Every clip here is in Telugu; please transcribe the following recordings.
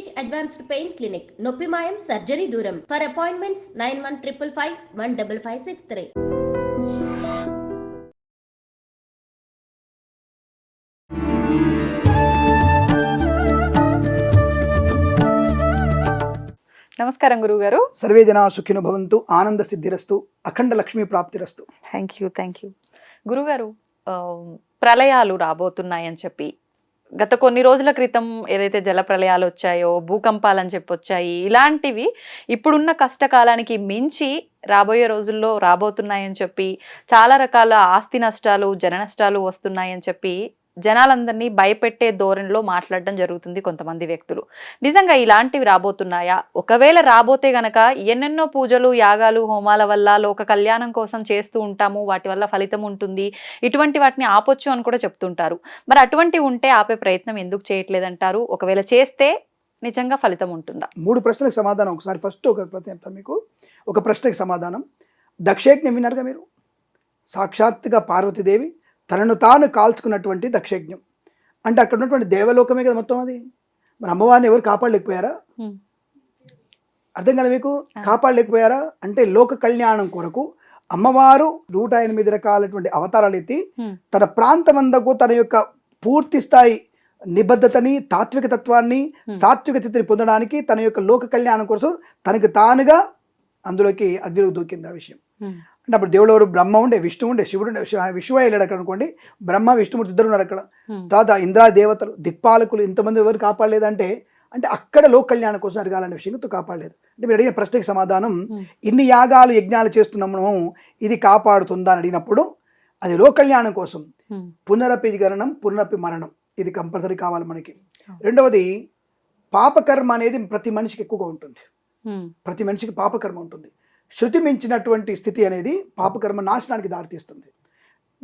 వెంకటేష్ అడ్వాన్స్డ్ పెయిన్ క్లినిక్ నొప్పి మాయం సర్జరీ దూరం. For appointments nine one triple five one double five six three నమస్కారం గురుగారు సర్వే జనా సుఖినో భవంతు ఆనంద సిద్ధిరస్తు అఖండ లక్ష్మీ ప్రాప్తిరస్తు. థ్యాంక్ యూ థ్యాంక్ యూ గురుగారు ప్రళయాలు రాబోతున్నాయని చెప్పి గత కొన్ని రోజుల క్రితం ఏదైతే జల ప్రళయాలు వచ్చాయో భూకంపాలని చెప్పి వచ్చాయి ఇలాంటివి ఇప్పుడున్న కష్టకాలానికి మించి రాబోయే రోజుల్లో రాబోతున్నాయని చెప్పి చాలా రకాల ఆస్తి నష్టాలు జన నష్టాలు వస్తున్నాయని చెప్పి జనాలందరినీ భయపెట్టే ధోరణిలో మాట్లాడడం జరుగుతుంది కొంతమంది వ్యక్తులు. నిజంగా ఇలాంటివి రాబోతున్నాయా? ఒకవేళ రాబోతే గనక ఎన్నెన్నో పూజలు యాగాలు హోమాల వల్ల లోక కళ్యాణం కోసం చేస్తూ ఉంటాము వాటి వల్ల ఫలితం ఉంటుంది. ఇటువంటి వాటిని ఆపొచ్చు అని కూడా చెప్తుంటారు. మరి అటువంటి ఉంటే ఆపే ప్రయత్నం ఎందుకు చేయట్లేదంటారు? ఒకవేళ చేస్తే నిజంగా ఫలితం ఉంటుందా? మూడు ప్రశ్నలకు సమాధానం. ఒకసారి ఫస్ట్ ఒక ప్రత్యేకత మీకు. ఒక ప్రశ్నకి సమాధానం. దక్షయజ్ఞం విన్నారుగా మీరు? సాక్షాత్తుగా పార్వతీదేవి తనను తాను కాల్చుకున్నటువంటి దక్షయజ్ఞం అంటే అక్కడ ఉన్నటువంటి దేవలోకమే కదా మొత్తం అది మరి అమ్మవారిని ఎవరు కాపాడలేకపోయారా. అర్థం కదా మీకు. కాపాడలేకపోయారా అంటే లోక కళ్యాణం కొరకు అమ్మవారు నూట ఎనిమిది రకాలటువంటి అవతారాలు ఎత్తి. తన ప్రాంతమందకు తన యొక్క పూర్తి స్థాయి నిబద్ధతని తాత్విక తత్వాన్ని. సాత్విక స్థితిని పొందడానికి తన యొక్క లోక కళ్యాణం కోసం తనకు తానుగా అందులోకి అగ్నిలోకి దూకింది ఆ విషయం అంటే అప్పుడు దేవుడు ఎవరు బ్రహ్మ ఉండే విష్ణు ఉండే శివుడు ఉండే శివ- విష్ణువు వెళ్ళాడు అక్కడ అనుకోండి బ్రహ్మ విష్ణుమూర్తి ఇద్దరు ఉన్నారు అక్కడ. తర్వాత ఇంద్రా దేవతలు దిక్పాలకులు ఇంతమంది ఎవరు కాపాడలేదంటే అంటే అక్కడ లోక కళ్యాణం కోసం అడగాలనే విషయంతో కాపాడలేదు అంటే మీరు అడిగిన ప్రశ్నకి సమాధానం. ఇన్ని యాగాలు యజ్ఞాలు చేస్తున్నాము ఇది కాపాడుతుందా అని అడిగినప్పుడు అది లోక కళ్యాణం కోసం. పునరపి గణనం పునరపి మరణం ఇది కంపల్సరీ కావాలి మనకి. రెండవది పాపకర్మ అనేది ప్రతి మనిషికి ఎక్కువగా ఉంటుంది. ప్రతి మనిషికి పాపకర్మ ఉంటుంది శృతి మించినటువంటి స్థితి అనేది పాపకర్మ నాశనానికి దారితీస్తుంది.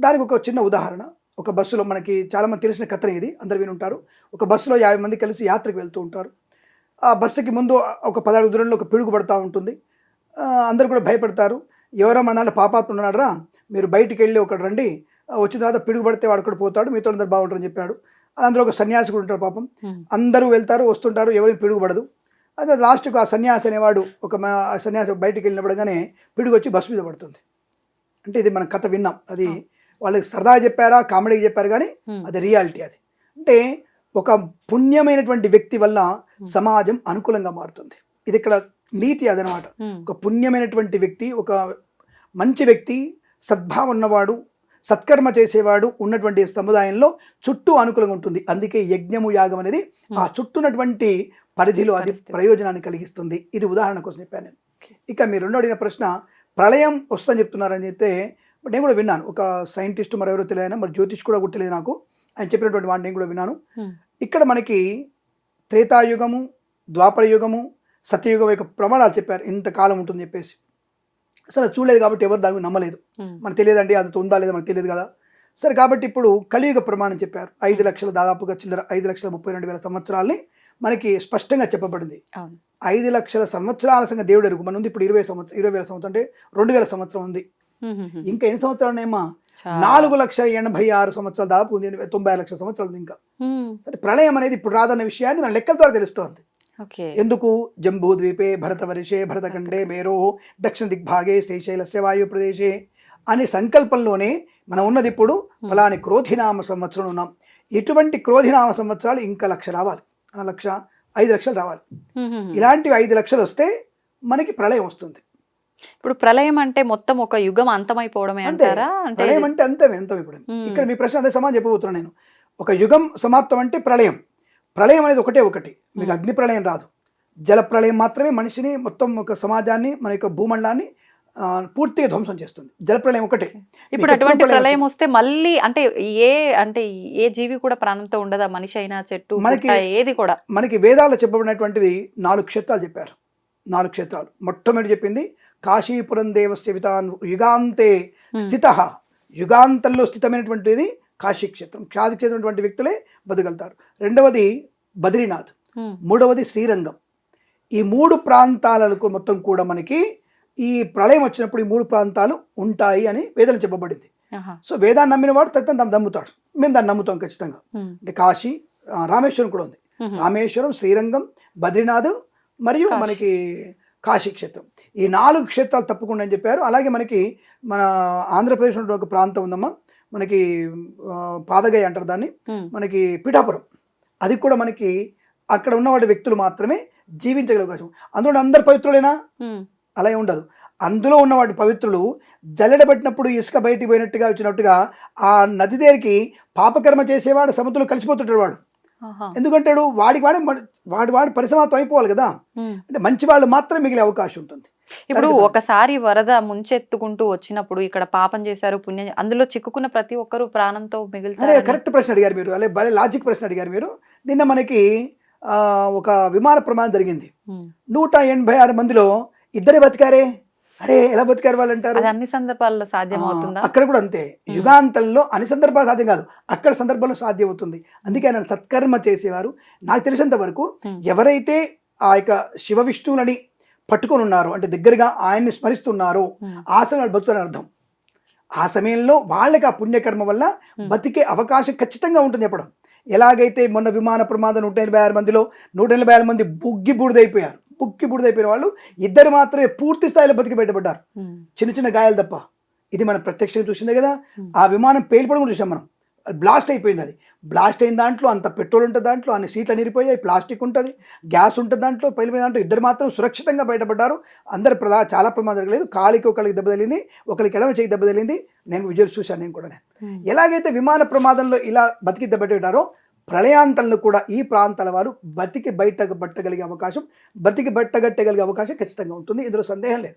దానికి ఒక చిన్న ఉదాహరణ. ఒక బస్సులో మనకి చాలామంది తెలిసిన కథనే ఇది. అందరు విని ఉంటారు ఒక బస్సులో యాభై మంది కలిసి యాత్రకు వెళ్తూ ఉంటారు. ఆ బస్సుకి ముందు ఒక పదహారు దూరంలో ఒక పిడుగు పడుతూ ఉంటుంది. అందరూ కూడా భయపడతారు. ఎవరో మన దాంట్లో పాపాత్మ ఉన్నాడరా మీరు బయటికి వెళ్ళి ఒకటి రండి. వచ్చిన తర్వాత పిడుగు పడితే వాడు కూడా పోతాడు. మీతో అందరు బాగుంటారని చెప్పాడు. అందులో ఒక సన్యాసి కూడా ఉంటాడు పాపం. అందరూ వెళ్తారు వస్తుంటారు. ఎవరికి పిడుగు పడదు. అదే లాస్ట్కు ఆ సన్యాసి అనేవాడు ఒక సన్యాసి బయటికి వెళ్ళినప్పుడుగానే పిడుగు వచ్చి బస్సు మీద పడుతుంది. అంటే ఇది మనం కథ విన్నాం. అది. వాళ్ళకి సరదా చెప్పారా కామెడీకి చెప్పారు కానీ. అది రియాలిటీ అది. అంటే ఒక పుణ్యమైనటువంటి వ్యక్తి వల్ల సమాజం అనుకూలంగా మారుతుంది. ఇది ఇక్కడ నీతి అదనమాట. ఒక పుణ్యమైనటువంటి వ్యక్తి ఒక మంచి వ్యక్తి సద్భావం ఉన్నవాడు సత్కర్మ చేసేవాడు ఉన్నటువంటి సముదాయంలో చుట్టూ అనుకూలంగా ఉంటుంది. అందుకే యజ్ఞము యాగం అనేది ఆ చుట్టూ ఉన్నటువంటి పరిధిలో అది. ప్రయోజనాన్ని కలిగిస్తుంది. ఇది ఉదాహరణ కోసం చెప్పాను నేను. ఇక మీరు రెండో అడిగిన ప్రశ్న ప్రళయం వస్తుందని చెప్తున్నారని చెప్తే నేను కూడా విన్నాను. ఒక సైంటిస్ట్ మరెవరో తెలియదు మరి జ్యోతిష్ కూడా గుర్తులేదు నాకు. ఆయన చెప్పినటువంటి వాడిని నేను కూడా విన్నాను. ఇక్కడ మనకి త్రేతాయుగము ద్వాపర యుగము సత్యయుగం యొక్క ప్రమాణాలు చెప్పారు. ఇంతకాలం ఉంటుంది చెప్పేసి. సరే చూడలేదు కాబట్టి ఎవరు దాని గురించి నమ్మలేదు. మనకు తెలియదండి అది ఉందా లేదా మనకు తెలియదు కదా. సరే కాబట్టి ఇప్పుడు కలియుగ ప్రమాణం చెప్పారు. ఐదు లక్షల దాదాపుగా చిల్లర ఐదు లక్షల ముప్పై రెండు వేల సంవత్సరాల్ని మనకి స్పష్టంగా చెప్పబడింది. ఐదు లక్షల సంవత్సరాల సంగతి దేవుడు ఎరుగు. మన ఉంది ఇప్పుడు ఇరవై సంవత్సరం ఇరవై వేల సంవత్సరం అంటే రెండు వేల సంవత్సరం ఉంది. ఇంకా ఎన్ని సంవత్సరాలు ఏమా చాలా. నాలుగు లక్షల ఎనభై ఆరు సంవత్సరాలు దాదాపు తొంభై ఆరు లక్షల సంవత్సరాలు ఉంది ఇంకా. సరే ప్రళయం అనేది ఇప్పుడు రాదన్న విషయాన్ని మన లెక్కల ద్వారా తెలుస్తోంది. ఎందుకు? జంబూద్వీపే భరతవర్షే భరతఖండే మేరో దక్షిణ దిగ్భాగే శ్రీశైలస్య వాయు ప్రదేశే అనే సంకల్పంలోనే మనం ఉన్నది ఇప్పుడు ఫలాని క్రోధినామ సంవత్సరం ఉన్నాం. ఇటువంటి క్రోధినామ సంవత్సరాలు ఇంకా లక్ష రావాలి. లక్ష ఐదు లక్షలు రావాలి. ఇలాంటివి ఐదు లక్షలు వస్తే మనకి ప్రళయం వస్తుంది. ఇప్పుడు ప్రళయం అంటే మొత్తం ఒక యుగం అంతమైపోవడమే అంతే. అంటారా? అంటే ప్రళయం అంటే అంతమే అంతం ఇప్పుడు. ఇక్కడ మీ ప్రశ్న అదే సమాధానం చెప్పబోతున్నాను నేను. ఒక యుగం సమాప్తం అంటే ప్రళయం. ప్రళయం అనేది ఒకటే ఒకటి. మీకు అగ్ని ప్రళయం రాదు. జల ప్రళయం మాత్రమే మనిషిని మొత్తం ఒక సమాజాన్ని మన యొక్క భూమండలాన్ని పూర్తిగా ధ్వంసం చేస్తుంది. జల ప్రళయం ఒకటే ఇప్పుడు అటువంటి ప్రళయం వస్తే మళ్ళీ అంటే ఏ అంటే ఏ జీవి కూడా ప్రాణంతో ఉండదా? మనిషి అయినా చెట్టు మనకి- ఏది కూడా? మనకి వేదాల్లో చెప్పబడినటువంటివి నాలుగు క్షేత్రాలు చెప్పారు. నాలుగు క్షేత్రాలు. మొట్టమొదటి చెప్పింది కాశీపురం దేవస్య వితాన్ యుగాంతే స్థిత. యుగాంతంలో స్థితమైనటువంటిది కాశీ క్షేత్రం కాశీ క్షేత్రం వ్యక్తులే బతకగలుగుతారు రెండవది బద్రీనాథ్. మూడవది శ్రీరంగం. ఈ మూడు ప్రాంతాలకు మొత్తం కూడా మనకి ఈ ప్రళయం వచ్చినప్పుడు ఈ మూడు ప్రాంతాలు ఉంటాయి అని వేదాలు చెప్పబడింది. సో వేదాన్ని నమ్మిన వాడు తగ్గ దాన్ని నమ్ముతాడు మేము దాన్ని నమ్ముతాం ఖచ్చితంగా. అంటే కాశీ రామేశ్వరం కూడా ఉంది. రామేశ్వరం శ్రీరంగం బద్రీనాథ్ మరియు. మనకి కాశీ క్షేత్రం ఈ నాలుగు క్షేత్రాలు తప్పకుండా అని చెప్పారు అలాగే మనకి మన ఆంధ్రప్రదేశ్ ఉన్న ఒక ప్రాంతం ఉందమ్మా మనకి పాదగయ అంటారు దాన్ని. మనకి పిఠాపురం అది కూడా మనకి అక్కడ ఉన్నవాడి వ్యక్తులు మాత్రమే జీవించగల అవకాశం అందులో అందరు పవిత్రులేనా. అలా ఉండదు. అందులో ఉన్నవాడి పవిత్రులు జల్లెడబట్టినప్పుడు ఇసుక బయటికి పోయినట్టుగా వచ్చినట్టుగా ఆ నది దగ్గరికి పాపకర్మ చేసేవాడు సముద్రంలో కలిసిపోతుంటాడు వాడు. ఎందుకంటాడు? వాడికి వాడి వాడి వాడి పరిసమాప్తం అయిపోవాలి కదా. అంటే మంచి వాళ్ళు మాత్రం మిగిలే అవకాశం ఉంటుంది. ఇప్పుడు. ఒకసారి వరద ముంచెత్తుకుంటూ వచ్చినప్పుడు ఇక్కడ పాపం చేశారు పుణ్యం అందులో చిక్కుకున్న ప్రతి ఒక్కరు ప్రాణంతో మిగులుతారు కరెక్ట్ ప్రశ్న అడిగారు మీరు. అదే భలే లాజిక్ ప్రశ్న అడిగారు మీరు. నిన్న మనకి ఆ, ఒక విమాన ప్రమాదం జరిగింది. నూట ఎనభై ఆరు మందిలో ఇద్దరే బతికారే? అరే ఎలా బతికారు వాళ్ళు అంటారు అన్ని సందర్భాల్లో సాధ్యం అవుతుందా అక్కడ కూడా అంతే. యుగాంతంలో అన్ని సందర్భాలు సాధ్యం కాదు. అక్కడ సందర్భంలో సాధ్యం అవుతుంది అందుకే ఆయన సత్కర్మ చేసేవారు. నాకు తెలిసినంత వరకు. ఎవరైతే ఆ యొక్క శివ విష్ణువులని పట్టుకొని ఉన్నారో అంటే దగ్గరగా ఆయన్ని స్మరిస్తున్నారో. ఆ సమయం వాళ్ళు బతుకుతారని అర్థం. ఆ సమయంలో వాళ్ళకి ఆ పుణ్యకర్మ వల్ల. బతికే అవకాశం ఖచ్చితంగా ఉంటుంది చెప్పడం ఎలాగైతే మొన్న విమాన ప్రమాదం నూట ఎనభై ఆరు మందిలో నూట ఎనభై ఆరు మంది బుగ్గి బుడిదైపోయారు. బుగ్గి బుడిదైపోయిన వాళ్ళు ఇద్దరు మాత్రమే పూర్తి స్థాయిలో బతికి బయటపడ్డారు. చిన్న చిన్న గాయాలు తప్ప. ఇది మనం ప్రత్యక్షంగా చూసిందే కదా. ఆ విమానం పేలిపోవడం కూడా చూసాం మనం. బ్లాస్ట్ అయిపోయింది అది. బ్లాస్ట్ అయిన దాంట్లో అంత పెట్రోల్ ఉంటుంది దాంట్లో అన్ని సీట్లు నిరిపోయాయి ప్లాస్టిక్ ఉంటుంది గ్యాస్ ఉంటుంది దాంట్లో పేలిపోయిన దాంట్లో ఇద్దరు మాత్రం సురక్షితంగా బయటపడ్డారు. అందరు ప్రధా చాలా ప్రమాదం జరగలేదు. కాలికి ఒకరికి దెబ్బ తగిలింది ఒకరికి ఎడమ చేయి దెబ్బ తగిలింది. నేను విజువల్ చూశాను నేను కూడా. ఎలాగైతే విమాన ప్రమాదంలో ఇలా బతికి దెబ్బతింటారో ప్రళయాంతంలో కూడా ఈ ప్రాంతాల వారు బతికి బయట పట్టగలిగే అవకాశం బతికి బట్టగట్టగలిగే అవకాశం ఖచ్చితంగా ఉంటుంది. ఇందులో సందేహం లేదు.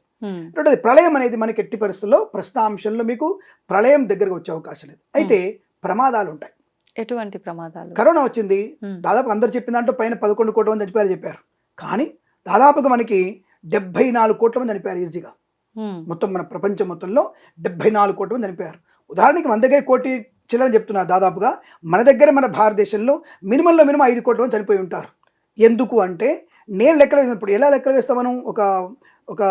రెండోది ప్రళయం అనేది మనకి ఎట్టి పరిస్థితుల్లో ప్రస్తుతాంశంలో మీకు ప్రళయం దగ్గరకు వచ్చే అవకాశం లేదు. అయితే ప్రమాదాలు ఉంటాయి. ఎటువంటి ప్రమాదాలు? కరోనా వచ్చింది. దాదాపు అందరు చెప్పిన దాంట్లో పైన పదకొండు కోట్ల మంది చనిపోయారు చెప్పారు. కానీ దాదాపుగా మనకి డెబ్బై నాలుగు కోట్ల మంది చనిపోయారు ఈజీగా. మొత్తం మన ప్రపంచం మొత్తంలో డెబ్బై నాలుగు కోట్ల మంది చనిపోయారు. ఉదాహరణకి మన దగ్గర కోటి చిల్లర చెప్తున్నా దాదాపుగా మన దగ్గర మన భారతదేశంలో మినిమంలో మినిమం ఐదు కోట్ల మంది చనిపోయి ఉంటారు. ఎందుకు అంటే నేను లెక్కలు వేసినప్పుడు ఎలా లెక్కలు వేస్తాం మనం? ఒక ఒక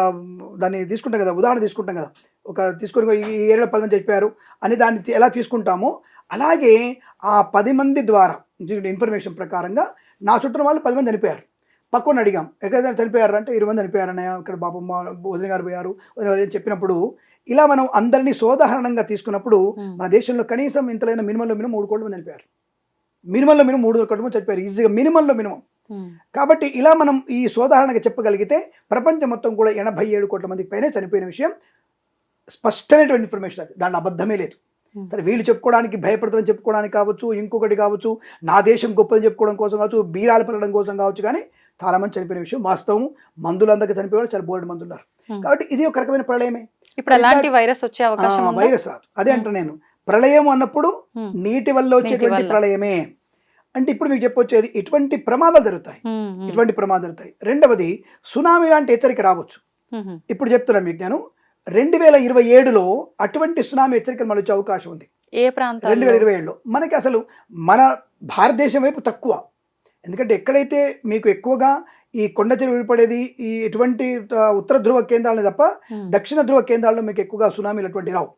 దాన్ని తీసుకుంటాం కదా ఉదాహరణ తీసుకుంటాం కదా. ఒక తీసుకొని ఈ ఏరియాలో పది మంది చనిపోయారు అని దాన్ని ఎలా తీసుకుంటామో అలాగే ఆ పది మంది ద్వారా ఇన్ఫర్మేషన్ ప్రకారంగా నా చుట్టూ వాళ్ళు పది మంది చనిపోయారు. పక్కన అడిగాం ఎక్కడైనా చనిపోయారు అంటే ఇరవై మంది చనిపోయారన్నయ్య ఇక్కడ బాబమ్మ వదిన గారు పోయారు అని చెప్పినప్పుడు ఇలా మనం అందరినీ సోదాహరణంగా తీసుకున్నప్పుడు మ్మ్. మన దేశంలో కనీసం ఇంతలైన మినిమంలో మినిమం మూడు కోట్ల మంది చనిపోయారు మినిమంలో మినిమం మూడు కోట్ల మంది చనిపోయారు ఈజీగా మినిమంలో మినిమం మ్మ్. కాబట్టి ఇలా మనం ఈ సోదాహరణగా చెప్పగలిగితే ప్రపంచం మొత్తం కూడా ఎనభై ఏడు కోట్ల మందికి పైనే చనిపోయిన విషయం స్పష్టమైనటువంటి ఇన్ఫర్మేషన్ అది దాంట్లో అబద్ధమే లేదు Hmm. సరే వీళ్ళు చెప్పుకోవడానికి భయపడతారని చెప్పుకోవడానికి కావచ్చు ఇంకొకటి కావచ్చు నా దేశం గొప్పదని చెప్పుకోవడం కోసం కావచ్చు బీరాలు పలకడం కోసం కావచ్చు కానీ చాలా మంది చనిపోయిన విషయం వాస్తవం మందులు అందరికీ చనిపోయారు చాలా బోర్డు మంది ఉన్నారు Hmm. కాబట్టి ఇది ఒక రకమైన ప్రళయమే ఇప్పుడు ఎలాంటి వైరస్ వచ్చే అవకాశం వైరస్ అదే అంట నేను. ప్రళయం అన్నప్పుడు. నీటి వల్ల వచ్చేటువంటి. ప్రళయమే. అంటే ఇప్పుడు మీకు చెప్పొచ్చేది ఇటువంటి ప్రమాదాలు జరుగుతాయి. ఇటువంటి ప్రమాదాలు జరుగుతాయి. రెండవది సునామీ లాంటి హెచ్చరిక రావచ్చు. ఇప్పుడు చెప్తున్నాను మీకు నేను. రెండు వేల ఇరవై ఏడులో అటువంటి సునామీ హెచ్చరికలు మళ్ళీ వచ్చే అవకాశం ఉంది. ఏ రెండు ప్రాంతాల్లో? వేల ఇరవై ఏడులో. మనకి అసలు మన భారతదేశం వైపు తక్కువ. ఎందుకంటే ఎక్కడైతే మీకు ఎక్కువగా ఈ కొండ చెరువు విడిపడేది ఈ ఎటువంటి ఉత్తర ధ్రువ కేంద్రాలని తప్ప. దక్షిణ ధ్రువ కేంద్రాల్లో మీకు ఎక్కువగా సునామీలు అటువంటి రావు.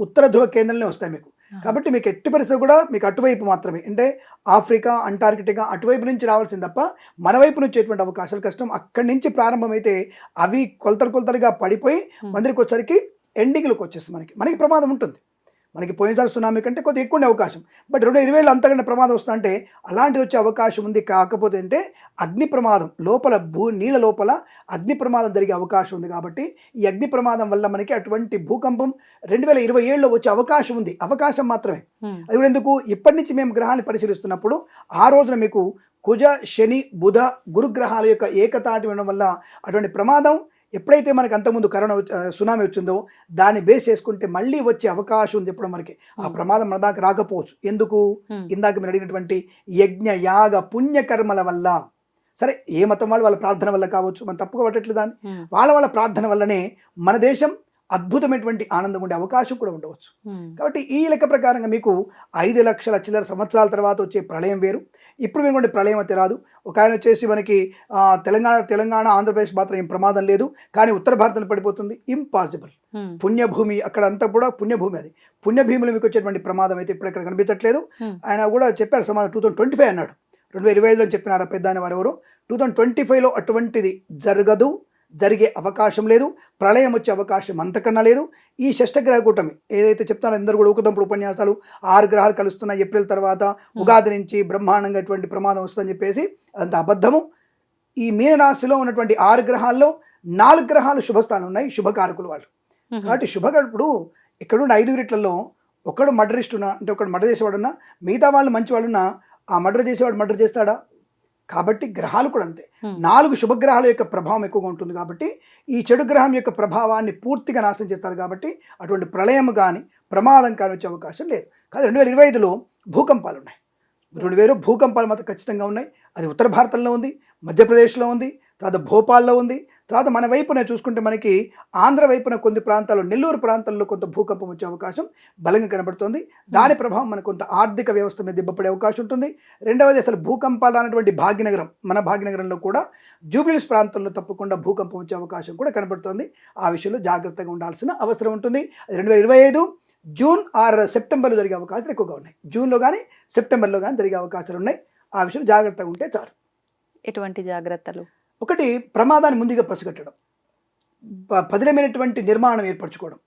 ఉత్తర ధ్రువ కేంద్రాలనే వస్తాయి మీకు. కాబట్టి మీకు ఎట్టి పరిస్థితులు కూడా మీకు అటువైపు మాత్రమే అంటే ఆఫ్రికా అంటార్కిటికా అటువైపు నుంచి రావాల్సింది తప్ప మన వైపు నుంచి ఎటువంటి అవకాశాలు కష్టం. అక్కడి నుంచి ప్రారంభమైతే అవి కొలతలు కొలతలుగా పడిపోయి. మందిరికి వచ్చరికి ఎండింగ్లోకి వచ్చేస్తుంది మనకి. మనకి ప్రమాదం ఉంటుంది. మనకి పోయినసారి సునామీ కంటే కొద్దిగా ఎక్కువ ఉండే అవకాశం. బట్ రెండు ఇరవై వేలు అంతకంటే ప్రమాదం వస్తుందంటే అలాంటిది వచ్చే అవకాశం ఉంది. కాకపోతే అంటే అగ్ని ప్రమాదం లోపల భూ నీళ్ళ లోపల అగ్ని ప్రమాదం జరిగే అవకాశం ఉంది కాబట్టి ఈ అగ్ని ప్రమాదం వల్ల మనకి అటువంటి భూకంపం రెండు వేల ఇరవై ఏడులో వచ్చే అవకాశం ఉంది. అవకాశం మాత్రమే. అది ఎందుకు? ఇప్పటి నుంచి మేము గ్రహాన్ని పరిశీలిస్తున్నప్పుడు ఆ రోజున మీకు కుజ శని బుధ గురుగ్రహాల యొక్క ఏకతాటి ఉండడం వల్ల అటువంటి ప్రమాదం ఎప్పుడైతే మనకి అంతకుముందు కరోనా సునామీ వచ్చిందో దాన్ని బేస్ చేసుకుంటే మళ్ళీ వచ్చే అవకాశం ఉంది చెప్పడం మనకి ఆ. ప్రమాదం మన దాకా రాకపోవచ్చు ఎందుకు. ఇందాక మీరు అడిగినటువంటి యజ్ఞ యాగ పుణ్యకర్మల వల్ల సరే ఏ మతం వాళ్ళు వాళ్ళ ప్రార్థన వల్ల కావచ్చు మనం తప్పుగా పట్టట్లేదు దాన్ని. వాళ్ళ వాళ్ళ ప్రార్థన వల్లనే మన దేశం అద్భుతమైనటువంటి ఆనందం ఉండే అవకాశం కూడా ఉండవచ్చు. కాబట్టి ఈ లెక్క ప్రకారంగా మీకు ఐదు లక్షల చిల్లర సంవత్సరాల తర్వాత వచ్చే ప్రళయం వేరు. ఇప్పుడు మేము ప్రళయం అయితే రాదు. ఒక ఆయన వచ్చేసి మనకి తెలంగాణ తెలంగాణ ఆంధ్రప్రదేశ్ మాత్రం ఏం ప్రమాదం లేదు. కానీ ఉత్తర భారతంలో పడిపోతుంది. ఇంపాసిబుల్. పుణ్యభూమి అక్కడ అంతా కూడా పుణ్యభూమి అది. పుణ్యభూమిలో మీకు వచ్చేటువంటి ప్రమాదం అయితే ఇప్పుడు ఇక్కడ కనిపించట్లేదు. ఆయన కూడా చెప్పారు సమాధానం టూ థౌసండ్ ట్వంటీ ఫైవ్ అన్నాడు. రెండు వేల ఇరవై ఐదులో చెప్పినారా పెద్ద వారు ఎవరు టూ థౌజండ్ ట్వంటీ ఫైవ్లో అటువంటిది జరగదు. జరిగే అవకాశం లేదు ప్రళయం వచ్చే అవకాశం అంతకన్నా లేదు. ఈ షష్టగ్రహ కూటమి ఏదైతే చెప్తారో అందరూ కూడా ఊకదంపుడు ఉపన్యాసాలు ఆరు గ్రహాలు కలుస్తున్నాయి ఏప్రిల్ తర్వాత ఉగాది నుంచి బ్రహ్మాండంగా ఇటువంటి ప్రమాదం వస్తుందని చెప్పేసి అదంత అబద్ధము. ఈ మీనరాశిలో ఉన్నటువంటి ఆరు గ్రహాల్లో నాలుగు గ్రహాలు శుభస్థానం ఉన్నాయి శుభకారకులు వాళ్ళు. కాబట్టి శుభకరుడు ఇక్కడున్న ఐదుగురిట్లలో ఒకడు మర్డర్ ఇస్తున్నా అంటే ఒకడు మర్డర్ చేసేవాడున్నా మిగతా వాళ్ళు మంచి వాళ్ళున్నా ఆ మర్డర్ చేసేవాడు మర్డర్ చేస్తాడా? కాబట్టి గ్రహాలు కూడా అంతే. నాలుగు శుభగ్రహాల యొక్క ప్రభావం ఎక్కువగా ఉంటుంది కాబట్టి ఈ చెడు గ్రహం యొక్క ప్రభావాన్ని పూర్తిగా నాశనం చేస్తారు కాబట్టి అటువంటి ప్రళయం కానీ ప్రమాదం కానీ వచ్చే అవకాశం లేదు. కానీ రెండు వేల ఇరవై ఐదులో భూకంపాలు ఉన్నాయి. రెండు వేలు భూకంపాలు మాత్రం ఖచ్చితంగా ఉన్నాయి. అది ఉత్తర భారతంలో ఉంది మధ్యప్రదేశ్లో ఉంది తర్వాత భోపాల్లో ఉంది తర్వాత మన వైపున చూసుకుంటే మనకి ఆంధ్ర వైపున కొన్ని ప్రాంతాల్లో నెల్లూరు ప్రాంతాల్లో కొంత భూకంపం వచ్చే అవకాశం బలంగా కనబడుతుంది. దాని ప్రభావం మనకు కొంత ఆర్థిక వ్యవస్థ మీద దెబ్బపడే అవకాశం ఉంటుంది. రెండవది అసలు భూకంపాలు అనేటువంటి భాగ్యనగరం మన భాగ్యనగరంలో కూడా జూబ్లీస్ ప్రాంతంలో తప్పకుండా భూకంపం వచ్చే అవకాశం కూడా కనబడుతుంది. ఆ విషయంలో జాగ్రత్తగా ఉండాల్సిన అవసరం ఉంటుంది. రెండు వేల ఇరవై ఐదు జూన్ ఆర్ సెప్టెంబర్లో జరిగే అవకాశాలు ఎక్కువగా ఉన్నాయి. జూన్లో కానీ సెప్టెంబర్లో కానీ జరిగే అవకాశాలు ఉన్నాయి. ఆ విషయం జాగ్రత్తగా ఉంటే చాలు. ఎటువంటి జాగ్రత్తలు? ఒకటి ప్రమాదాన్ని ముందుగా పసిగట్టడం. పదిలమైనటువంటి నిర్మాణం ఏర్పరచుకోవడం.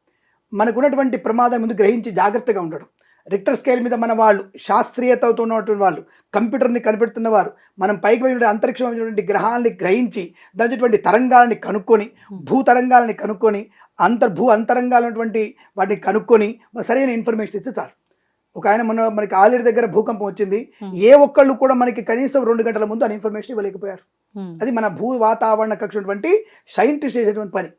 మనకున్నటువంటి ప్రమాదాన్ని ముందు గ్రహించి జాగ్రత్తగా ఉండడం. రిక్టర్ స్కేల్ మీద మన వాళ్ళు శాస్త్రీయతతో ఉన్నటువంటి వాళ్ళు కంప్యూటర్ని కనిపెడుతున్న వారు మనం పైకి పోయిన అంతరిక్షమైనటువంటి గ్రహాలని గ్రహించి దాంట్లో తరంగాలని కనుక్కొని భూ తరంగాలని కనుక్కొని అంతర్ భూ అంతరంగాలు ఉన్నటువంటి వాటిని కనుక్కొని సరైన ఇన్ఫర్మేషన్ ఇస్తే చాలు. ఒక ఆయన మన మనకి ఆల్రెడీ దగ్గర భూకంపం వచ్చింది. ఏ ఒక్కళ్ళు కూడా మనకి కనీసం రెండు గంటల ముందు ఆ ఇన్ఫర్మేషన్ ఇవ్వలేకపోయారు. అది మన భూ వాతావరణ కక్ష ఉన్నటువంటి సైంటిస్ట్ చేసేటువంటి పని.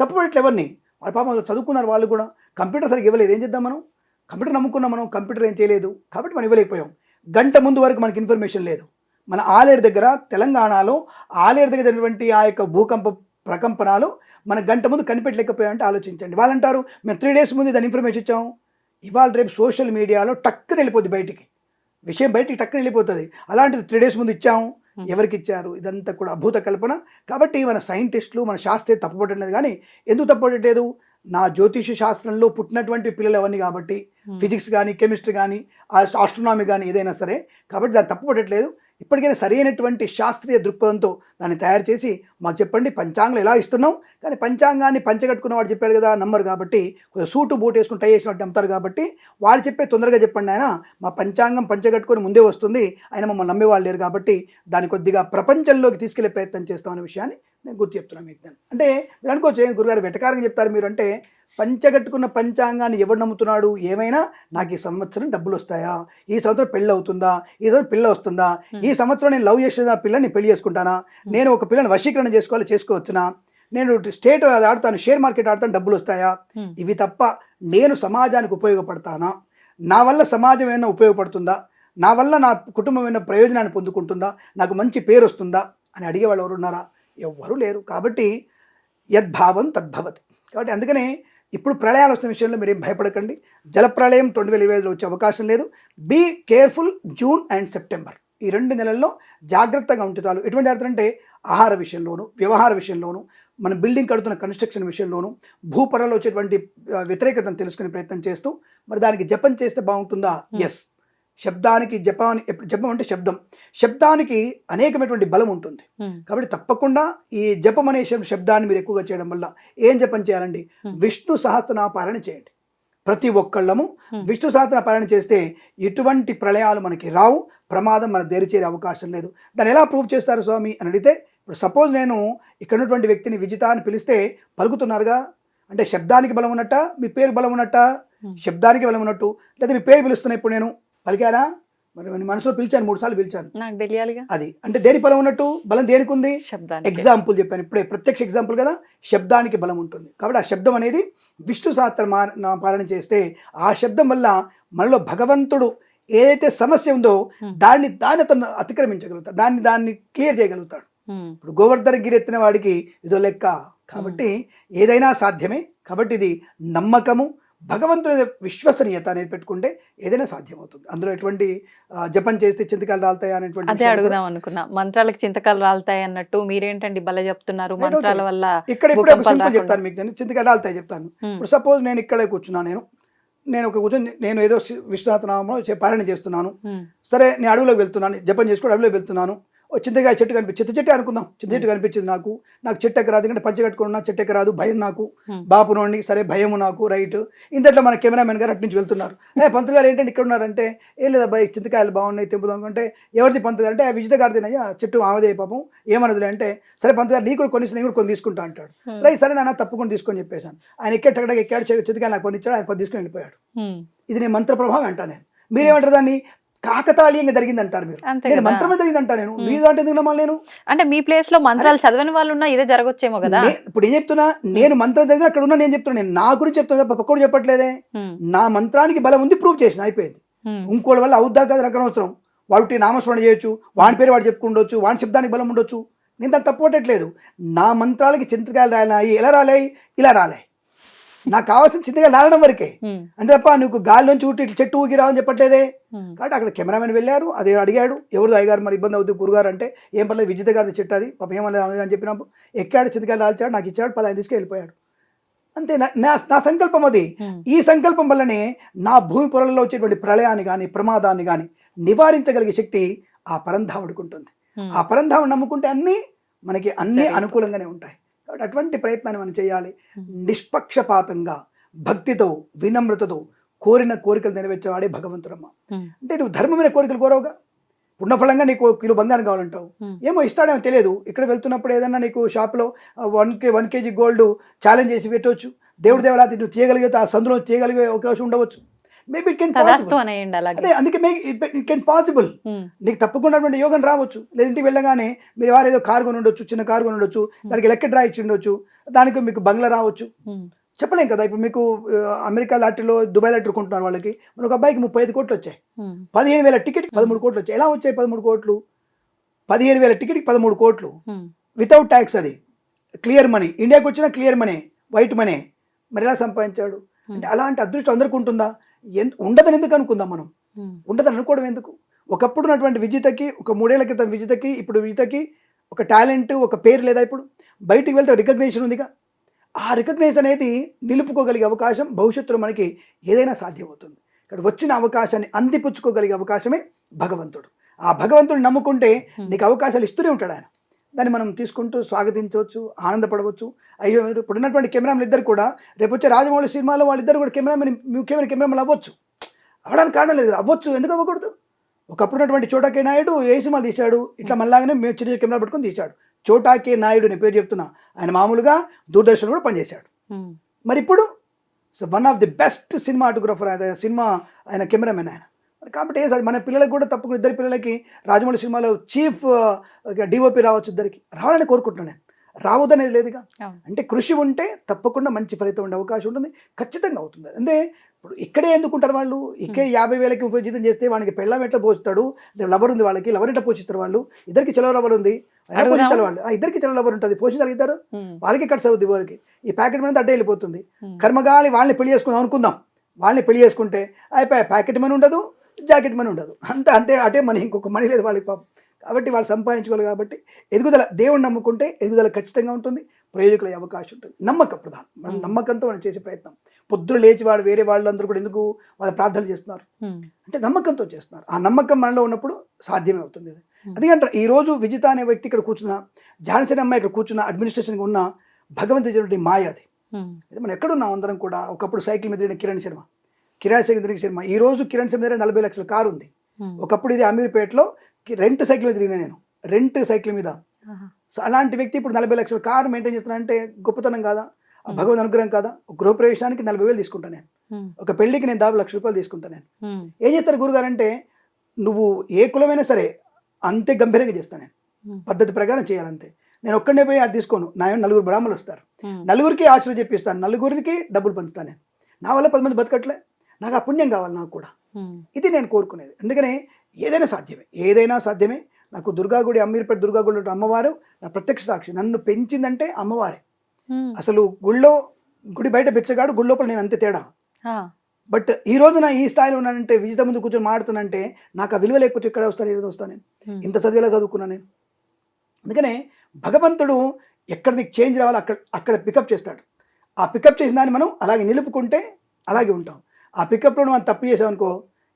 తప్పుపడట్లు ఎవరిని? వాళ్ళ పాపం చదువుకున్నారు వాళ్ళు కూడా. కంప్యూటర్ సరిగ్గా ఇవ్వలేదు. ఏం చేద్దాం మనం? కంప్యూటర్ నమ్ముకున్నాం మనం కంప్యూటర్ ఏం చేయలేదు. కాబట్టి మనం ఇవ్వలేకపోయాం. గంట ముందు వరకు మనకి ఇన్ఫర్మేషన్ లేదు. మన ఆలేరు దగ్గర తెలంగాణలో ఆలేరు దగ్గర జరిగినటువంటి ఆ యొక్క భూకంప ప్రకంపనాలు మన గంట ముందు కనిపెట్టలేకపోయామంటే ఆలోచించండి. వాళ్ళు అంటారు మేము త్రీ డేస్ ముందు దాని ఇన్ఫర్మేషన్ ఇచ్చాము ఇవాళ రేపు సోషల్ మీడియాలో టక్కున వెళ్ళిపోద్ది బయటికి. విషయం బయటికి టక్కున వెళ్ళిపోతుంది. అలాంటిది త్రీ డేస్ ముందు ఇచ్చాము ఎవరికి ఇచ్చారు ఇదంతా కూడా అభూత కల్పన. కాబట్టి మన సైంటిస్టులు మన శాస్త్రే తప్పుపట్టలేదు కానీ ఎందుకు తప్పుపట్టలేదు నా జ్యోతిష శాస్త్రంలో పుట్టినటువంటి పిల్లలు అవన్నీ కాబట్టి. ఫిజిక్స్ కానీ కెమిస్ట్రీ కానీ ఆస్ట్రోనామీ కానీ ఏదైనా సరే. కాబట్టి దాన్ని తప్పుపట్టట్లేదు. ఇప్పటికైనా సరైనటువంటి శాస్త్రీయ దృక్పథంతో దాన్ని తయారు చేసి మాకు చెప్పండి పంచాంగం ఎలా ఇస్తున్నాం? కానీ పంచాంగాన్ని పంచగట్టుకున్న వాడు చెప్పాడు కదా నమ్మరు కాబట్టి కొంచెం సూటు బూట్ వేసుకుని టై వేసినట్టు నమ్ముతారు కాబట్టి వాళ్ళు చెప్పే తొందరగా చెప్పండి ఆయన మా పంచాంగం పంచగట్టుకొని ముందే వస్తుంది ఆయన మమ్మల్ని నమ్మేవాళ్ళు లేరు కాబట్టి దాన్ని కొద్దిగా ప్రపంచంలోకి తీసుకెళ్ళే ప్రయత్నం చేస్తామనే విషయాన్ని నేను గుర్తు చెప్తున్నాను మీకు అంటే మీరు అనుకోవచ్చు గురుగారు వెటకారంగా చెప్తారు మీరు అంటే పంచగట్టుకున్న పంచాంగాన్ని ఎవడు నమ్ముతున్నాడు? ఏమైనా? నాకు ఈ సంవత్సరం డబ్బులు వస్తాయా? ఈ సంవత్సరం పెళ్ళి అవుతుందా? ఈ సంవత్సరం పిల్ల వస్తుందా? ఈ సంవత్సరం నేను లవ్ చేసిన పిల్లని పెళ్ళి చేసుకుంటానా? నేను ఒక పిల్లని వశీకరణ చేసుకోవాలి చేసుకోవచ్చునా? నేను స్టేట్ అది ఆడతాను షేర్ మార్కెట్ ఆడతాను డబ్బులు వస్తాయా. ఇవి తప్ప నేను సమాజానికి ఉపయోగపడతానా? నా వల్ల సమాజం ఏమైనా ఉపయోగపడుతుందా? నా వల్ల నా కుటుంబం ఏమైనా ప్రయోజనాన్ని పొందుకుంటుందా? నాకు మంచి పేరు వస్తుందా? అని అడిగే వాళ్ళు ఎవరు ఉన్నారా ఎవ్వరూ లేరు. కాబట్టి యద్భావం తద్భవతి. కాబట్టి అందుకనే ఇప్పుడు ప్రళయాలు వస్తున్న విషయంలో మీరేం భయపడకండి. జలప్రళయం రెండు వేల ఇరవై ఐదులో వచ్చే అవకాశం లేదు. Be careful June and September ఈ రెండు నెలల్లో జాగ్రత్తగా ఉంటే చాలు. ఎటువంటి జాగ్రత్త అంటే ఆహార విషయంలోను వ్యవహార విషయంలోను మన బిల్డింగ్ కడుతున్న కన్స్ట్రక్షన్ విషయంలోను భూపరలో వచ్చేటువంటి వ్యతిరేకతను తెలుసుకునే ప్రయత్నం చేస్తూ మరి దానికి జపం చేస్తే బాగుంటుందా? ఎస్ శబ్దానికి జపాని ఎప్పుడు- జపం అంటే శబ్దం. శబ్దానికి అనేకమైనటువంటి బలం ఉంటుంది. కాబట్టి తప్పకుండా ఈ జపం అనే శబ్- శబ్దాన్ని మీరు ఎక్కువగా చేయడం వల్ల ఏం జపం చేయాలండి. విష్ణు సహస్రనాపారణ చేయండి. ప్రతి ఒక్కళ్ళము. విష్ణు సహస్రనాపారణ చేస్తే ఎటువంటి ప్రళయాలు మనకి రావు ప్రమాదం మన దేరి చేరే అవకాశం లేదు. దాన్ని ఎలా ప్రూవ్ చేస్తారు స్వామి అని అడిగితే ఇప్పుడు సపోజ్ నేను ఇక్కడ ఉన్నటువంటి వ్యక్తిని విజిత అని పిలిస్తే పలుకుతున్నారుగా? అంటే శబ్దానికి బలం ఉన్నట్ట? మీ పేరు బలం ఉన్నట్ట. శబ్దానికి బలం ఉన్నట్టు? లేదా మీ పేరు పిలుస్తున్నా ఇప్పుడు నేను పలికారా? మరి మనసులో పిలిచాను మూడు సార్లు పిలిచాను. నాకు తెలియాలిగా. అది. అంటే దేని బలం ఉన్నట్టు? బలం దేనికి ఉంది ఎగ్జాంపుల్ చెప్పాను. ఇప్పుడే ప్రత్యక్ష ఎగ్జాంపుల్ కదా? శబ్దానికి బలం ఉంటుంది. కాబట్టి ఆ శబ్దం అనేది విష్ణు సహస్ర పాలన చేస్తే ఆ శబ్దం వల్ల మనలో భగవంతుడు ఏదైతే సమస్య ఉందో. దాన్ని దాన్ని అతను అతిక్రమించగలుగుతాడు. దాన్ని దాన్ని క్లియర్ చేయగలుగుతాడు. ఇప్పుడు గోవర్ధన గిరి ఎత్తిన వాడికి ఇదో లెక్క. కాబట్టి ఏదైనా సాధ్యమే. కాబట్టి ఇది నమ్మకము భగవంతుడి విశ్వసనీయత అనేది పెట్టుకుంటే ఏదైనా సాధ్యమవుతుంది. అందులో ఎటువంటి జపం చేస్తే చింతకాలు రాలుతాయి అనేటువంటి అదే అడుగుదాం అనుకున్నా. మంత్రాలకు చింతకాలు రాలుతాయి అన్నట్టు మీరేంటండి భలే చెప్తున్నారు? మంత్రాల. వల్ల ఇక్కడ ఇప్పుడు ఒక సింపుల్. చెప్తాను మీకు నేను. చింతకాయలు రాలుతాయి చెప్తాను. ఇప్పుడు సపోజ్ నేను ఇక్కడే కూర్చున్నా నేను. నేను ఒక కూర్చొని నేను ఏదో శ్రీ- విశ్వనాథ నామంలో చే- పారాయణ చేస్తున్నాను. సరే నేను అడవిలోకి వెళ్తున్నాను. జపం చేసుకుని అడవిలోకి వెళ్తున్నాను. చింతకాయ చెట్టు కనిపి చింత చెట్టు అనుకుందాం. చింత చెట్టు కనిపించింది నాకు. నాకు చెట్టు ఎక్కరాదు ఎందుకంటే పంచ కట్టుకుని ఉన్నా చెట్టు ఎక్కరాదు భయం నాకు. బాపు నుండి సరే భయము నాకు. రైట్. ఇంతట్లో మన కెమెరామెన్ గారు అటు నుంచి వెళ్తున్నారు. ఏ పంతులు గారు ఏంటంటే ఇక్కడ ఉన్నారంటే ఏం లేదా అబ్బాయి చింతకాయలు బాగున్నాయి తెంపుదాం అనుకుంటే ఎవరిది పంతులు గారు అంటే "ఆ విజిత గారిదినయ్యా చెట్టు ఆమెదే పాపం ఏమన్నదిలే అంటే సరే పంతులు గారు నీ కూడా కొన్ని నేను కూడా కొన్ని తీసుకుంటా అంటాడు. రైట్ సరే నాన్న తప్పకుండా తీసుకొని చెప్పేశాను. ఆయన ఎక్కాడు చె- చింతకాయలు నాకు పండించాడు ఆయన పది తీసుకొని వెళ్ళిపోయాడు. ఇది నేను మంత్ర ప్రభావం అంటా నేను. మీరేమంటారు దాన్ని? కాకతాళీయంగా జరిగింది అంటారు మీరు నేను. మంత్రమే జరిగింది అంటా నేను. మీరు అంటే ఎందుకు నమ్మాలి నేను? అంటే మీ ప్లేస్లో మంత్రాలు చదవని వాళ్ళు ఉన్నా ఇదే జరగొచ్చేమో కదా. ఇప్పుడు ఏం చెప్తున్నా? నేను మంత్రం జరిగిన అక్కడ ఉన్నా నేను చెప్తున్నా. నేను నా గురించి చెప్తున్నా తప్ప పక్కడు చెప్పట్లేదే. నా మంత్రానికి బలం ఉంది ప్రూవ్ చేసిన అయిపోయింది. ఇంకోటి వల్ల అవుద్దా కదా నాకు అనవసరం. వాడి నామస్మరణ చేయొచ్చు వాడి పేరు వాడు చెప్పుకుండొచ్చు వాడి శబ్దానికి బలం ఉండొచ్చు. నేను దాన్ని తప్పట్లేదు నా మంత్రాలకి చింతకాయలు రాలాయి ఎలా రాలాయి? ఇలా రాలాయి. నాకు కావాల్సిన చింతకాయలు రాలడం వరకే. అంటే తప్ప నీకు గాలిలోంచి ఊటి ఇట్లా చెట్టు ఊగి రావని చెప్పట్లేదే. కాబట్టి అక్కడ కెమెరామెన్ వెళ్ళారు అదే అడిగాడు ఎవరు అయ్యగారు మరి ఇబ్బంది అవుతుంది గురుగారు అంటే ఏం పర్లేదు విజిత గారి చెట్టు అది పాపం ఏమలేదు అనలేదు అని చెప్పినప్పుడు ఎక్కాడు చింతకాయలు రాల్చాడు నాకు ఇచ్చాడు పది తీసుకు వెళ్ళిపోయాడు. అంతే నా నా సంకల్పం అది. ఈ సంకల్పం వల్లనే నా భూమి పొరలలో వచ్చేటువంటి ప్రళయాన్ని కానీ ప్రమాదాన్ని కానీ నివారించగలిగే శక్తి ఆ పరంధాముడికి ఉంటుంది. ఆ పరంధాముడు నమ్ముకుంటే అన్నీ మనకి అన్నీ. అనుకూలంగానే ఉంటాయి. కాబట్టి అటువంటి ప్రయత్నాన్ని మనం చేయాలి. నిష్పక్షపాతంగా భక్తితో వినమ్రతతో కోరిన కోరికలు నెరవేర్చేవాడే భగవంతుడమ్మ. అంటే నువ్వు ధర్మమైన కోరికలు కోరవుగా? పుణ్యఫలంగా నీకు కిలో బంగారం కావాలంటావు. ఏమో ఇస్తాడేమో తెలియదు. ఇక్కడ వెళ్తున్నప్పుడు ఏదన్నా నీకు షాప్లో one K one KG gold challenge చేసి పెట్టవచ్చు. దేవుడి దేవలాతి నువ్వు చేయగలిగితే ఆ సందులో చేయగలిగే అవకాశం ఉండవచ్చు. మేబీ ఇట్ కెన్ అదే అందుకే మే ఇట్ కెన్ పాసిబుల్ నీకు తప్పకుండా యోగం రావచ్చు. లేదంటే వెళ్ళగానే మీరు వారు ఏదో కారు కొని ఉండొచ్చు చిన్న కారు కొని ఉండొచ్చు దానికి లెక్క డ్రా ఇచ్చి ఉండొచ్చు దానికి మీకు బంగ్లా రావచ్చు. ఉమ్, చెప్పలేం కదా ఇప్పుడు మీకు అమెరికా లాటరీలో దుబాయ్ లాటరీ కొంటున్నారు వాళ్ళకి. మన ఒక అబ్బాయికి ముప్పై ఐదు కోట్లు వచ్చాయి. ఉమ్, పదిహేను వేల టికెట్ పదమూడు కోట్లు వచ్చాయి. ఎలా వచ్చాయి పదమూడు కోట్లు? పదిహేను వేల టికెట్కి పదమూడు కోట్లు. వితౌట్ ట్యాక్స్ అది. క్లియర్ మనీ ఇండియాకి వచ్చిన క్లియర్ మనీ వైట్ మనీ మరి ఎలా సంపాదించాడు? అంటే అలాంటి అదృష్టం అందరికీ ఉంటుందా? ఉండదని ఎందుకు అనుకుందాం మనం? ఉండదని అనుకోవడం ఎందుకు? ఒకప్పుడు ఉన్నటువంటి విజితకి ఒక మూడేళ్ళ క్రితం విజితకి ఇప్పుడు విజితకి ఒక టాలెంట్ ఒక పేరు లేదా ఇప్పుడు? బయటికి వెళ్తే రికగ్నేషన్ ఉందిగా. ఆ రికగ్నేషన్ అనేది నిలుపుకోగలిగే అవకాశం భవిష్యత్తులో మనకి ఏదైనా సాధ్యమవుతుంది. ఇక్కడ వచ్చిన అవకాశాన్ని అందిపుచ్చుకోగలిగే అవకాశమే భగవంతుడు. ఆ భగవంతుడు నమ్ముకుంటే నీకు అవకాశాలు ఇస్తూనే ఉంటాడు ఆయన. దాన్ని మనం తీసుకుంటూ స్వాగతించవచ్చు ఆనందపడవచ్చు. అయ్యో ఇప్పుడు ఉన్నటువంటి కెమెరామెన్ ఇద్దరు కూడా రేపు వచ్చే రాజమౌళి సినిమాలో వాళ్ళిద్దరు కూడా కెమెరామెన్ ముఖ్యమైన కెమెరామెన్ అవ్వచ్చు. అవడానికి కారణం లేదు. అవ్వచ్చు. ఎందుకు అవ్వకూడదు? ఒకప్పుడు ఉన్నటువంటి చోటాకే నాయుడు ఏ సినిమాలు తీశాడు? ఇట్లా మళ్ళాగానే మేము చిన్న కెమెరా పట్టుకొని తీశాడు. చోటాకే నాయుడు అని పేరు చెప్తున్నా ఆయన మామూలుగా దూరదర్శన్ కూడా పనిచేశాడు. మరి ఇప్పుడు so one of the best cinematographer ఆయన సినిమా ఆయన కెమెరామెన్ ఆయన. కాబట్టి మన పిల్లలకు కూడా తప్పకుండా ఇద్దరు పిల్లలకి రాజమౌళి సినిమాలో చీఫ్ డిఓపి రావచ్చు ఇద్దరికి. రావాలని కోరుకుంటున్నాను నేను. రావద్దనేది లేదుగా. అంటే కృషి ఉంటే తప్పకుండా మంచి ఫలితం ఉండే అవకాశం ఉంటుంది. ఖచ్చితంగా అవుతుంది. అంటే ఇప్పుడు ఇక్కడే ఎందుకుంటారు వాళ్ళు? ఇక్కడ యాభై వేలకి జీతం చేస్తే వానికి పెళ్ళం ఎట్లా పోస్తాడు? లవర్ ఉంది వాళ్ళకి లవర్ ఎట్లా పోషిస్తారు వాళ్ళు? ఇద్దరికి చెలవ లవర్ ఉంది. పోషించాలి వాళ్ళు? ఆ ఇద్దరికి చెలవ లవర్ ఉంటుంది. పోషించగలుగుతారు వాళ్ళకి ఖర్చు అవుద్ది వారికి ఈ ప్యాకెట్ మీద అడ్డే వెళ్ళిపోతుంది కర్మగాలి వాళ్ళని పెళ్ళి చేసుకుందాం అనుకుందాం. వాళ్ళని పెళ్ళి చేసుకుంటే అయిపోయి ప్యాకెట్ మనీ ఉండదు. జాకెట్ మనీ ఉండదు. అంతే అంటే అటే మనీ ఇంకొక మనీ లేదు వాళ్ళకి పాపం. కాబట్టి వాళ్ళు సంపాదించుకోవాలి కాబట్టి ఎదుగుదల దేవుణ్ణి నమ్ముకుంటే ఎదుగుదల ఖచ్చితంగా ఉంటుంది ప్రయోజకులయ్యే అవకాశం ఉంటుంది. నమ్మకం ప్రధానం. మన నమ్మకంతో మనం చేసే ప్రయత్నం. పొద్దున లేచి వాడు వేరే వాళ్ళందరూ కూడా ఎందుకు వాళ్ళ ప్రార్థనలు చేస్తున్నారు? అంటే నమ్మకంతో చేస్తున్నారు. ఆ నమ్మకం మనలో ఉన్నప్పుడు సాధ్యమే అవుతుంది అందుకంటే ఈ రోజు విజిత అనే వ్యక్తి ఇక్కడ కూర్చున్న జానసేన అమ్మాయి ఇక్కడ కూర్చున్న అడ్మినిస్ట్రేషన్గా ఉన్న భగవంతుడి మాయ అది. మనం ఎక్కడున్నాం అందరం కూడా? ఒకప్పుడు సైకిల్ మీద కిరణ్ శర్మ. కిరాయి సైకిల్ తిరిగిన శర్మ ఈ రోజు కిరణ్ శర్మ దగ్గర నలభై లక్షల కారు ఉంది. ఒకప్పుడు ఇది అమీర్పేటలో రెంట్ సైకిల్ మీద తిరిగిన నేను. రెంట్ సైకిల్ మీద. సో అలాంటి వ్యక్తి ఇప్పుడు నలభై లక్షల కారు మెయింటైన్ చేస్తున్నా అంటే గొప్పతనం కాదా? ఆ భగవద్ అనుగ్రహం కాదా? ఒక గృహప్రవేశానికి నలభై వేలు తీసుకుంటాను నేను. ఒక పెళ్ళికి నేను దాదాపు లక్ష రూపాయలు తీసుకుంటాను నేను. ఏం చేస్తారు గురుగారు అంటే నువ్వు ఏ కులమైనా సరే అంతే గంభీరంగా చేస్తాను నేను. పద్ధతి ప్రకారం చేయాలంతే. నేను ఒక్కడే పోయి అది తీసుకోను. నా నలుగురు బ్రాహ్మణులు వస్తారు. నలుగురికి ఆశ్రయం చెప్పిస్తాను నలుగురికి డబ్బులు పంచుతాను నేను. నా వల్ల పది మంది బతకట్లే. నాకు ఆ పుణ్యం కావాలి నాకు కూడా. ఇది నేను కోరుకునేది. అందుకనే ఏదైనా సాధ్యమే. ఏదైనా సాధ్యమే. నాకు దుర్గాగుడి అమీర్పేట దుర్గాగుడి అమ్మవారు నా ప్రత్యక్ష సాక్షి. నన్ను పెంచిందంటే అమ్మవారే. అసలు గుళ్ళో గుడి బయట బెచ్చగాడు గుడి లోపల నేను అంతే తేడా. బట్ ఈ రోజు నా ఈ స్థాయిలో ఉన్నానంటే విజిత ముందు కూర్చొని మాడుతానంటే నాకు ఆ విలువ లేకపోతే ఇక్కడ వస్తాను ఏదో వస్తాను నేను? ఇంత చదివేలా చదువుకున్నాను నేను. అందుకనే భగవంతుడు ఎక్కడ నీకు చేంజ్ రావాలో అక్కడ అక్కడ పికప్ చేస్తాడు. ఆ పికప్ చేసిన దాన్ని మనం అలాగే నిలుపుకుంటే అలాగే ఉంటాం. ఆ పికప్లో మనం తప్పు చేసామనుకో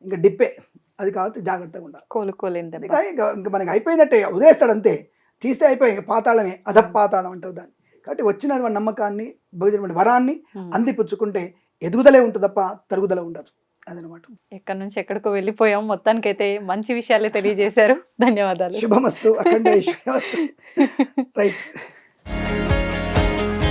ఇంకా డిప్పే. అది కాబట్టి జాగ్రత్తగా ఉండాలి. కోలుకోలేని దెబ్బ. ఇంకా మనకి అయిపోయిందంటే వదిలేస్తాడు అంతే తీస్తే అయిపోయి ఇంకా పాతాళమే అధ పాతాళం అంటారు దాన్ని. కాబట్టి వచ్చిన నమ్మకాన్ని భోజనమైన వరాన్ని. అందిపుచ్చుకుంటే ఎదుగుదలే ఉంటుంది తప్ప తరుగుదల ఉండదు. అదనమాట. ఎక్కడి నుంచి ఎక్కడికో వెళ్ళిపోయాం. మొత్తానికైతే మంచి విషయాలే తెలియజేశారు. ధన్యవాదాలు. శుభమస్తు. అఖండ రైట్